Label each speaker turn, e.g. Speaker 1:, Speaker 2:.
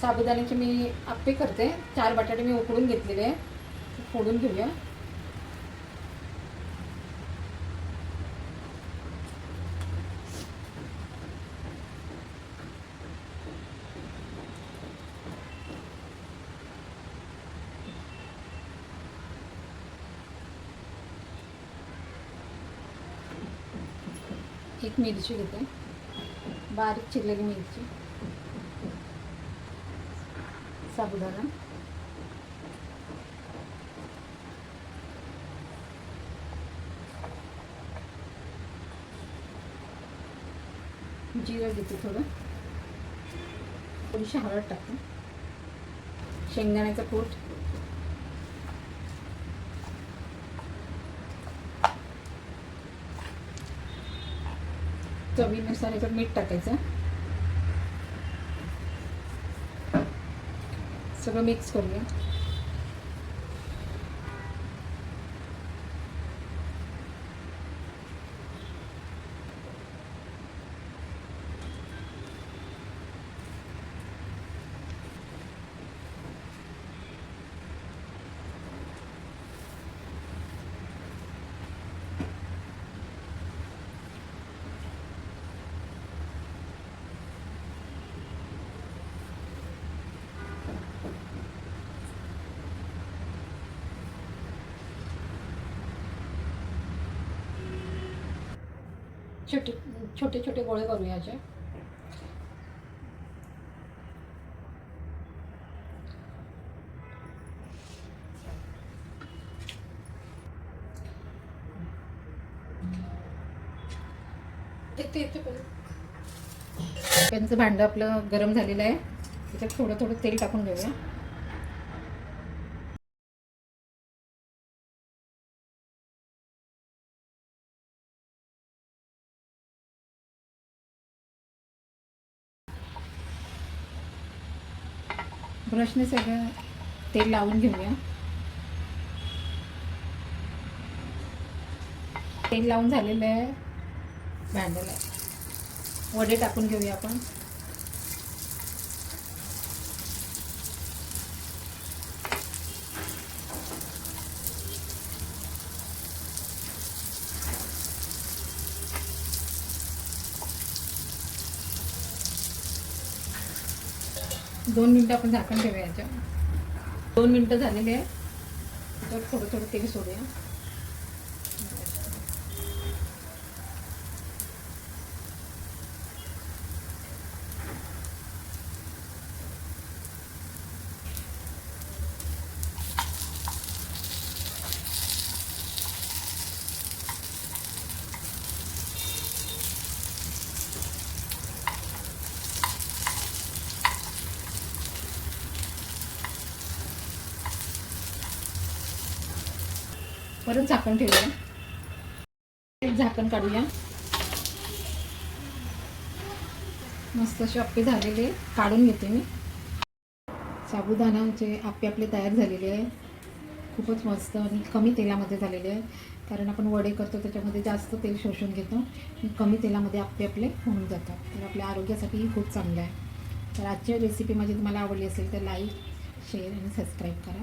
Speaker 1: साबुदाण्याचे मी आप्पे करते. चार बटाटे मी उकडून घेतलेले आहे फोडून घेऊया. एक मिरची घेते. बारीक चिरलेली मिरची. साबुदाणा. जिरं घेते थोडं. थोडीशी हळद टाकते. शेंगदाण्याचा कूट. चवीनुसार याच्यात मीठ टाकायचं. सगळं मिक्स करूया. छोटे छोटे छोटे गोळे करूया याचे त्यांचं भांडं आपलं गरम झालेलं आहे. त्याच्यात थोडं थोडं तेल टाकून घेऊया. ब्रशने सगळं तेल लावून घेऊया. तेल लावून झालेलं आहे. भांड्याला. वडे टाकून घेऊया आपण. दोन मिनटं आपण झाकण ठेवूया याच्या दोन मिनटं झालेली आहे त्याच्यावर थोडं थोडं तेल सोडूया. परत झाकण ठेवूया. एक झाकण काढूया. मस्त असे आप्पे झालेले काढून घेते मी. साबुदाणाचे आप्पे आपले तयार झालेले आहे खूपच मस्त आणि कमी तेलामध्ये झालेले आहे कारण आपण वडे करतो त्याच्यामध्ये जास्त तेल शोषून घेतो. आणि कमी तेलामध्ये आप्पे आपले होऊन जातात. तर आपल्या आरोग्यासाठीही खूप चांगलं आहे. तर आजची रेसिपी माझी तुम्हाला आवडली असेल तर लाईक शेअर आणि सबस्क्राईब करा.